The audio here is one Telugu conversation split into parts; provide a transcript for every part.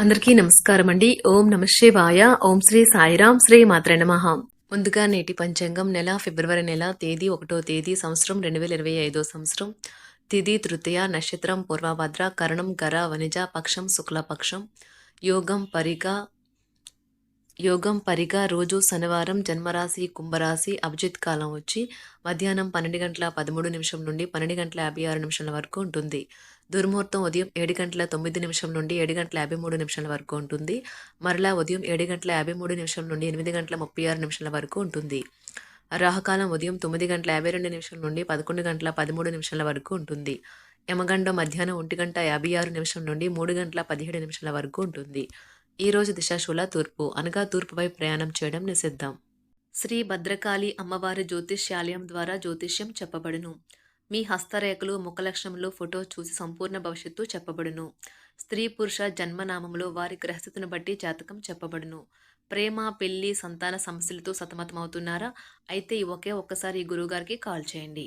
అందరికీ నమస్కారం అండి. ఓం నమ శివాయ. ఓం శ్రీ సాయిరాం శ్రీ మాత్ర నమః. ముందుగా నేటి పంచాంగం నెల ఫిబ్రవరి నెల తేదీ ఒకటో తేదీ సంవత్సరం రెండు వేల ఇరవై ఐదో సంవత్సరం. తిథి తృతీయ నక్షత్రం పూర్వభద్ర కరణం గర వనిజ పక్షం శుక్లపక్షం యోగం పరిగ యోగం పరిగ రోజు శనివారం జన్మరాశి కుంభరాశి అభిజిత్ కాలం వచ్చి మధ్యాహ్నం పన్నెండు గంటల పదమూడు నిమిషం నుండి పన్నెండు గంటల యాభై ఆరు నిమిషాల వరకు ఉంటుంది. దుర్ముహూర్తం ఉదయం ఏడు గంటల తొమ్మిది నిమిషం నుండి ఏడు గంటల యాభై మూడు నిమిషాల వరకు ఉంటుంది. మరలా ఉదయం ఏడు గంటల యాభై మూడు నిమిషం నుండి ఎనిమిది గంటల ముప్పై ఆరు నిమిషాల వరకు ఉంటుంది. రాహకాలం ఉదయం తొమ్మిది గంటల యాభై రెండు నిమిషం నుండి పదకొండు గంటల పదమూడు నిమిషాల వరకు ఉంటుంది. యమగండం మధ్యాహ్నం ఒంటి గంట యాభై ఆరు నిమిషం నుండి మూడు గంటల పదిహేడు నిమిషాల వరకు ఉంటుంది. ఈ రోజు దిశాశూల తూర్పు అనగా తూర్పుపై ప్రయాణం చేయడం నిషిద్ధం. శ్రీ భద్రకాళి అమ్మవారి జ్యోతిష్యాలయం ద్వారా జ్యోతిష్యం చెప్పబడును. మీ హస్తరేఖలు ముఖలక్షణములు ఫోటో చూసి సంపూర్ణ భవిష్యత్తు చెప్పబడును. స్త్రీ పురుష జన్మనామములో వారి గ్రహస్థితిని బట్టి జాతకం చెప్పబడును. ప్రేమ పెళ్ళి సంతాన సమస్యలతో సతమతమవుతున్నారా? అయితే ఒకే ఒక్కసారి ఈ గురువుగారికి కాల్ చేయండి.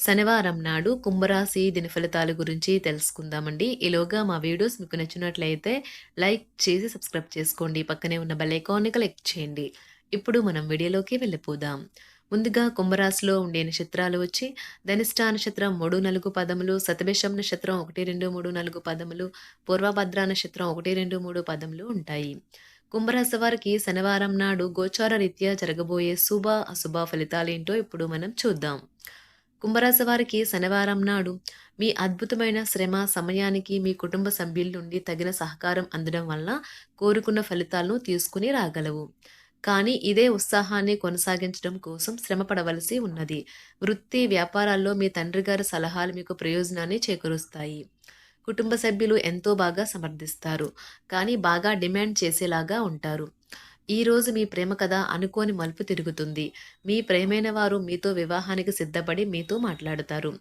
శనివారం నాడు కుంభరాశి దిన ఫలితాల గురించి తెలుసుకుందామండి. ఈలోగా మా వీడియోస్ మీకు నచ్చినట్లయితే లైక్ చేసి సబ్స్క్రైబ్ చేసుకోండి. పక్కనే ఉన్న బెల్ ఐకాన్ని క్లిక్ చేయండి. ఇప్పుడు మనం వీడియోలోకి వెళ్ళిపోదాం. ముందుగా కుంభరాశిలో ఉండే నక్షత్రాలు వచ్చి ధనిష్ట నక్షత్రం మూడు నాలుగు పదములు సతభిషం నక్షత్రం ఒకటి రెండు మూడు నాలుగు పదములు పూర్వభద్ర నక్షత్రం ఒకటి రెండు మూడు పదములు ఉంటాయి. కుంభరాశి వారికి శనివారం నాడు గోచార రీత్యా జరగబోయే శుభ అశుభ ఫలితాలేంటో ఇప్పుడు మనం చూద్దాం. కుంభరాశి వారికి శనివారం నాడు మీ అద్భుతమైన శ్రమ సమయానికి మీ కుటుంబ సభ్యుల నుండి తగిన సహకారం అందడం వల్ల కోరుకున్న ఫలితాలను తీసుకుని రాగలవు. కానీ ఇదే ఉత్సాహాన్ని కొనసాగించడం కోసం శ్రమ పడవలసి ఉన్నది. వృత్తి వ్యాపారాల్లో మీ తండ్రి గారి సలహాలు మీకు ప్రయోజనాన్ని చేకూరుస్తాయి. కుటుంబ సభ్యులు ఎంతో బాగా సమర్థిస్తారు. కానీ బాగా డిమాండ్ చేసేలాగా ఉంటారు. ఈరోజు మీ ప్రేమ కథ అనుకోని మలుపు తిరుగుతుంది. మీ ప్రేమైన వారు మీతో వివాహానికి సిద్ధపడి మీతో మాట్లాడతారు.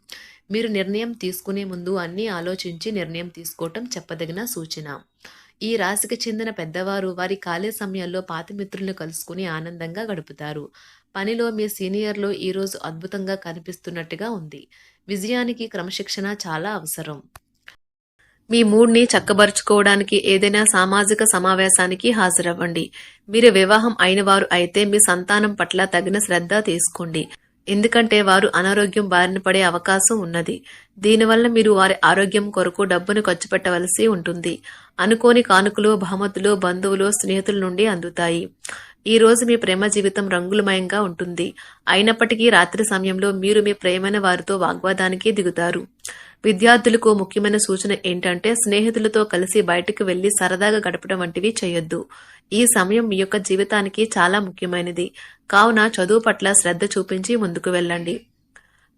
మీరు నిర్ణయం తీసుకునే ముందు అన్నీ ఆలోచించి నిర్ణయం తీసుకోవటం చెప్పదగిన సూచన. ఈ రాశికి చెందిన పెద్దవారు వారి ఖాళీ సమయాల్లో పాత మిత్రులను కలుసుకుని ఆనందంగా గడుపుతారు. పనిలో మీ సీనియర్లు ఈరోజు అద్భుతంగా కనిపిస్తున్నట్టుగా ఉంది. విజయానికి క్రమశిక్షణ చాలా అవసరం. మీ మూడ్ని చక్కబరుచుకోవడానికి ఏదైనా సామాజిక సమావేశానికి హాజరవ్వండి. మీరు వివాహం అయిన వారు అయితే మీ సంతానం పట్ల తగిన శ్రద్ధ తీసుకోండి. ఎందుకంటే వారు అనారోగ్యం బారిన పడే అవకాశం ఉన్నది. దీనివల్ల మీరు వారి ఆరోగ్యం కొరకు డబ్బును ఖర్చు పెట్టవలసి ఉంటుంది. అనుకోని కానుకలు బహుమతులు బంధువులు స్నేహితుల నుండి అందుతాయి. ఈ రోజు మీ ప్రేమ జీవితం రంగులమయంగా ఉంటుంది. అయినప్పటికీ రాత్రి సమయంలో మీరు మీ ప్రేమైన వారితో వాగ్వాదానికి దిగుతారు. విద్యార్థులకు ముఖ్యమైన సూచన ఏంటంటే స్నేహితులతో కలిసి బయటకు వెళ్ళి సరదాగా గడపడం వంటివి చేయొద్దు. ఈ సమయం మీ యొక్క జీవితానికి చాలా ముఖ్యమైనది. కావున చదువు పట్ల శ్రద్ధ చూపించి ముందుకు వెళ్ళండి.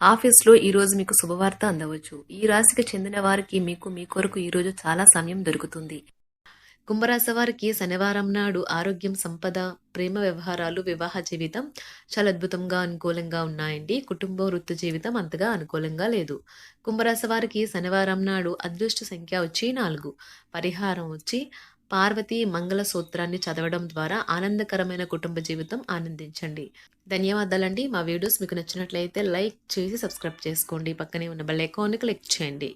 ఆఫీస్లో ఈరోజు మీకు శుభవార్త అందవచ్చు. ఈ రాశికి చెందిన వారికి మీకు మీ కొరకు ఈ రోజు చాలా సమయం దొరుకుతుంది. కుంభరాశి వారికి శనివారం నాడు ఆరోగ్యం సంపద ప్రేమ వ్యవహారాలు వివాహ జీవితం చాలా అద్భుతంగా అనుకూలంగా ఉన్నాయండి. కుటుంబ వృత్తి జీవితం అంతగా అనుకూలంగా లేదు. కుంభరాశి వారికి శనివారం నాడు అదృష్ట సంఖ్య వచ్చి నాలుగు. పరిహారం వచ్చి పార్వతి మంగళ సూత్రాన్ని చదవడం ద్వారా ఆనందకరమైన కుటుంబ జీవితం ఆనందించండి. ధన్యవాదాలండి. మా వీడియోస్ మీకు నచ్చినట్లయితే లైక్ చేసి సబ్స్క్రైబ్ చేసుకోండి. పక్కనే ఉన్న బెల్ ఐకాన్ని క్లిక్ చేయండి.